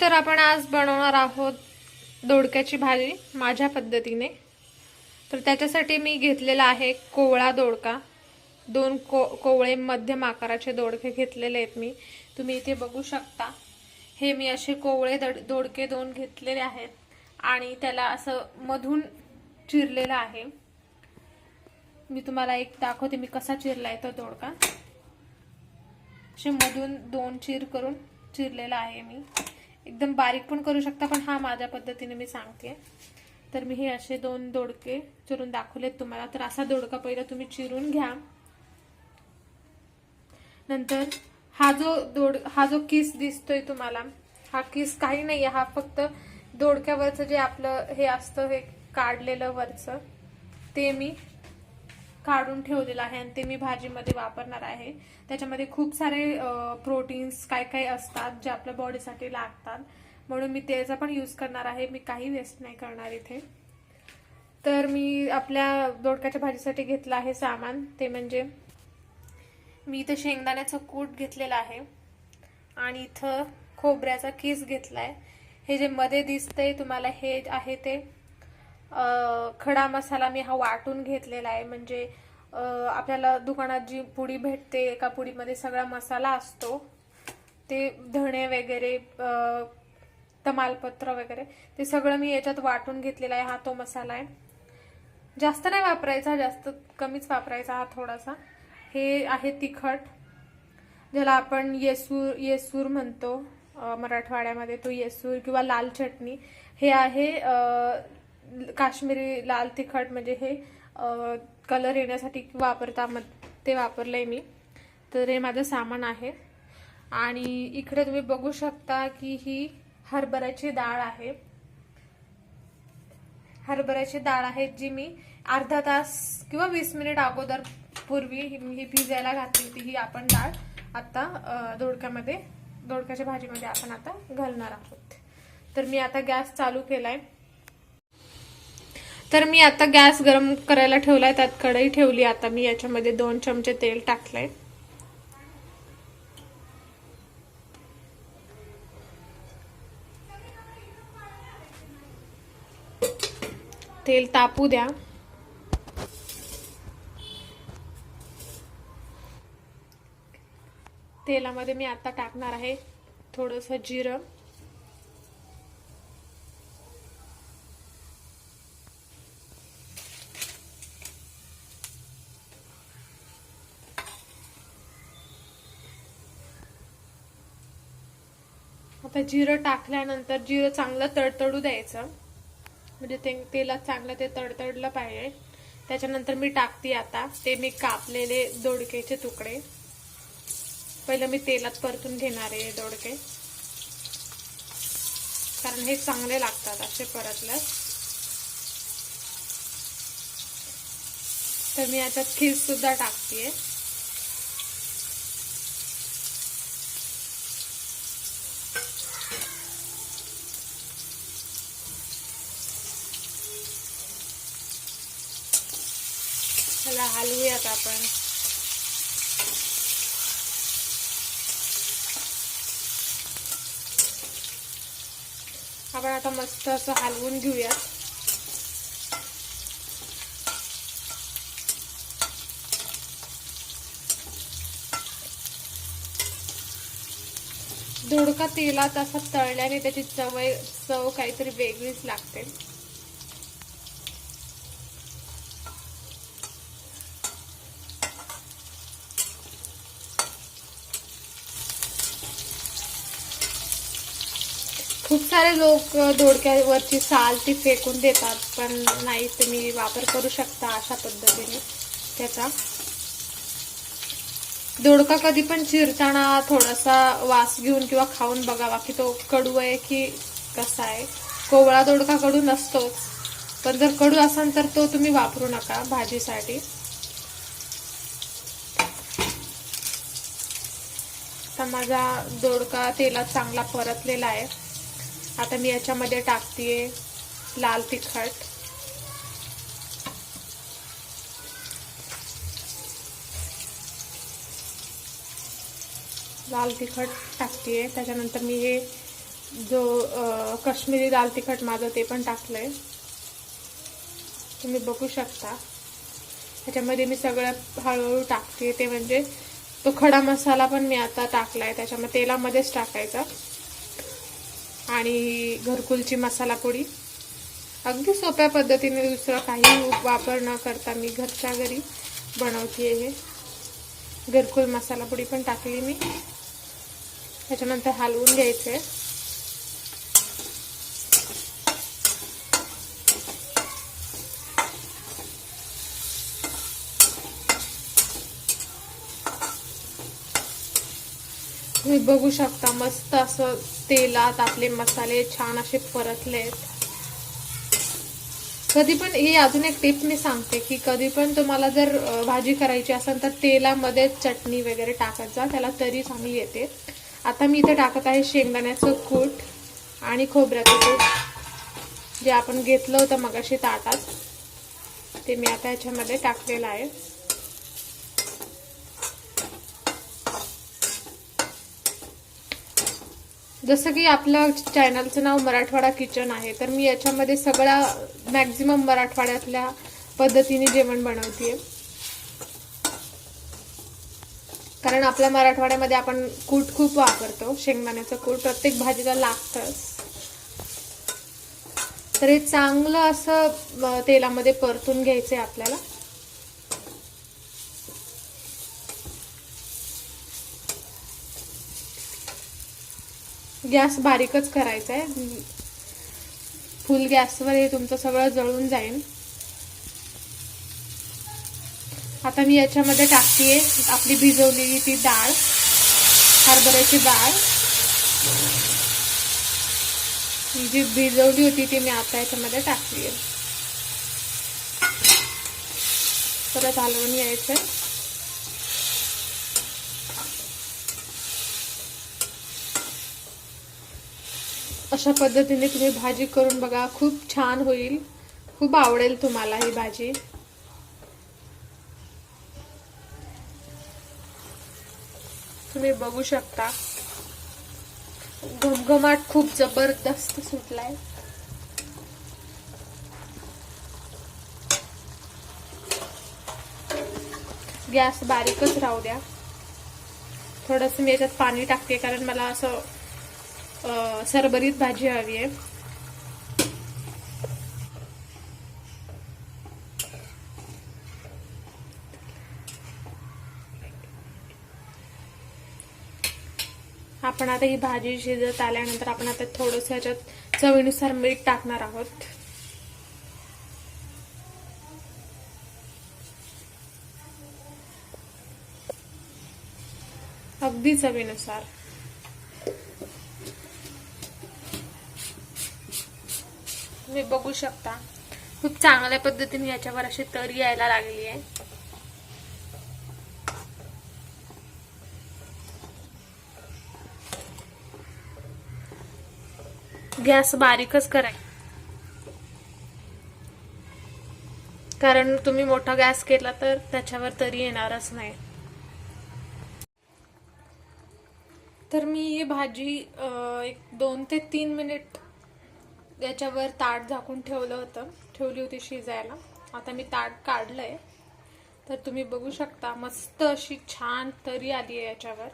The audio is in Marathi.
तर आपण आज बनवणार आहोत दोडक्याची भाजी माझ्या पद्धतीने. तर त्याच्यासाठी मी घेतलेला आहे कोवळा दोडका. दोन को कोवळे मध्यम आकाराचे दोडके घेतलेले आहेत मी. तुम्ही इथे बघू शकता. हे मी असे कोवळे दड दोडके दोन घेतलेले आहेत आणि त्याला असं मधून चिरलेलं आहे. मी तुम्हाला एक दाखवते मी कसा चिरला आहे तो दोडका. असे मधून दोन चीर करून चिरलेला आहे मी. एकदम बारीक पण करू शकता पण हा माझ्या पद्धतीने मी सांगते. तर मी हे असे दोन दोडके चिरून दाखवलेत तुम्हाला. तर असा दोडका पहिला तुम्ही चिरून घ्या. नंतर हा जो दोड हा जो किस दिसतोय तुम्हाला हा किस काही नाही हा फक्त दोडक्यावरचं जे आपलं हे असतं हे काढलेलं वरचं ते मी काढून ठेवलेलं आहे आणि ते मी भाजीमध्ये वापरणार आहे. त्याच्यामध्ये खूप सारे प्रोटीन्स काय काय असतात जे आपल्या बॉडीसाठी लागतात. म्हणून मी त्याचा पण यूज करणार आहे. मी काही वेस्ट नाही करणार इथे. तर मी आपल्या दोडक्याच्या भाजीसाठी घेतलं आहे सामान. ते म्हणजे मी इथं शेंगदाण्याचं कूट घेतलेलं आहे. आणि इथं खोबऱ्याचा किस आहे हे जे मध्ये दिसतंय तुम्हाला हे आहे ते. खडा मसाला मी हा वाटून घेतलेला आहे. म्हणजे आपल्याला दुकानात जी पुडी भेटते एका पुडीमध्ये सगळा मसाला असतो. ते धणे वगैरे तमालपत्र वगैरे ते सगळं मी याच्यात वाटून घेतलेला आहे. हा तो मसाला आहे. जास्त नाही वापरायचा जास्त कमीच वापरायचा हा थोडासा. हे आहे तिखट ज्याला आपण येसूर येसूर म्हणतो मराठवाड्यामध्ये तो येसूर किंवा लाल चटणी. हे आहे काश्मीरी लाल तिखट म्हणजे हे कलर येण्यासाठी वापरता मग ते वापरलंय मी. तर हे माझं सामान आहे. आणि इकडे तुम्ही बघू शकता की ही हरभऱ्याची डाळ आहे. हरभऱ्याची डाळ आहे जी मी अर्धा तास किंवा वीस मिनिट अगोदर पूर्वी ही भिजायला घातली होती ही आपण डाळ आता दोडक्यामध्ये दोडक्याच्या भाजीमध्ये आपण आता घालणार आहोत. तर मी आता गॅस चालू केलाय. तर मी आता गॅस गरम करायला ठेवलाय त्यात कढई ठेवली आता. मी याच्यामध्ये दोन चमचे तेल टाकलंय. तेल तापू द्या. तेलामध्ये मी आता टाकणार आहे थोडस जिरं. आता जिरं टाकल्यानंतर जिरं चांगलं तडतडू द्यायचं. म्हणजे ते तेलात चांगलं ते तडतडलं पाहिजे. त्याच्यानंतर मी टाकते आता. ते मी कापलेले दोडकेचे तुकडे. पहिलं मी तेलात परतून घेणार आहे दोडके. कारण हे चांगले लागतात असे परतल्यास. तर मी याच्यात खीर सुद्धा टाकते त्याला आपण. आपण आता मस्त असं हलवून घेऊया दोडका तेलात असा तळल्याने त्याची चव चव काहीतरी वेगळीच लागते. खूप सारे लोक दोडक्यावरची साल ती फेकून देतात पण नाही तुम्ही वापर करू शकता अशा पद्धतीने त्याचा. दोडका कधी पण चिरताना थोडासा वास घेऊन किंवा खाऊन बघावा की तो कडू आहे की कसा आहे. कोवळा दोडका कडू नसतोच पण जर कडू असेल तर तो तुम्ही वापरू नका भाजीसाठी. तर माझा दोडका तेलात चांगला परतलेला आहे. आता मी याच्यामध्ये टाकतेय लाल तिखट. लाल तिखट टाकतेय त्याच्यानंतर मी हे जो कश्मीरी लाल तिखट माझं ते पण टाकलंय. तुम्ही बघू शकता. त्याच्यामध्ये मी सगळं हळूहळू टाकते. ते म्हणजे तो खडा मसाला पण मी आता टाकलाय. त्याच्यामध्ये तेलामध्येच टाकायचा. आणि घरकुलची मसाला पोळी. अगदी सोप्या पद्धतीने दुसरं काही वापर न करता मी घरच्या घरी बनवते हे. घरकुल मसाला पोळी पण टाकली मी. त्याच्यानंतर हलवून घ्यायचे तुम्ही बघू शकता मस्त असं तेलात आपले मसाले छान असे परतलेत. कधी पण ही अजून एक टिप मी सांगते की कधी पण तुम्हाला जर भाजी करायची असेल तर तेलामध्ये चटणी वगैरे टाकत जा त्याला तरी चांगली येते. आता मी इथे टाकत आहे शेंगदाण्याचं कूट आणि खोबऱ्याचं कूट. जे आपण घेतलं होतं मगाशी ताटात ते मी आता याच्यामध्ये टाकलेलं आहे. जसं की आपलं चॅनलचं नाव मराठवाडा किचन आहे तर मी याच्यामध्ये सगळ्या मॅक्झिमम मराठवाड्यातल्या पद्धतीने जेवण बनवते कारण आपल्या मराठवाड्यामध्ये आपण कूट खूप वापरतो शेंगदाण्याचं कूट प्रत्येक भाजीला लागतंच. तर हे चांगलं असं तेलामध्ये परतून घ्यायचं आहे आपल्याला. गॅस बारीकच करायचा आहे फुल गॅसवर हे तुमचं सगळं जळून जाईल. आता मी याच्यामध्ये टाकते आपली भिजवलेली ती डाळ हरभऱ्याची डाळ. जी भिजवली होती ती मी आता याच्यामध्ये टाकली आहे परत हलवून यायचं अशा पद्धतीने तुम्ही भाजी करून बघा. खूप छान होईल. खूप आवडेल तुम्हाला ही भाजी. तुम्ही बघू शकता. घमघमाट खूप जबरदस्त सुटलाय. गॅस बारीकच राहू द्या. थोडस मी याच्यात पाणी टाकते कारण मला असं सरबरीत सरभरीत भाजी हवी आहे. आपण आता ही भाजी शिजत आल्यानंतर आपण आता थोडस ह्याच्यात चवीनुसार मीठ टाकणार आहोत. अगदी चवीनुसार. तुम्ही बघू शकता. खूप चांगल्या पद्धतीने याच्यावर अशी तरी यायला लागली आहे. गॅस बारीकच कराय कारण तुम्ही मोठा गॅस केला तर त्याच्यावर तरी येणारच नाही. तर मी ही भाजी एक दोन ते तीन मिनिट याच्यावर ताट झाकून ठेवलं होतं. ठेवली होती शिजायला. आता मी ताट काढलंय. तर तुम्ही बघू शकता मस्त अशी छान तरी आली आहे याच्यावर.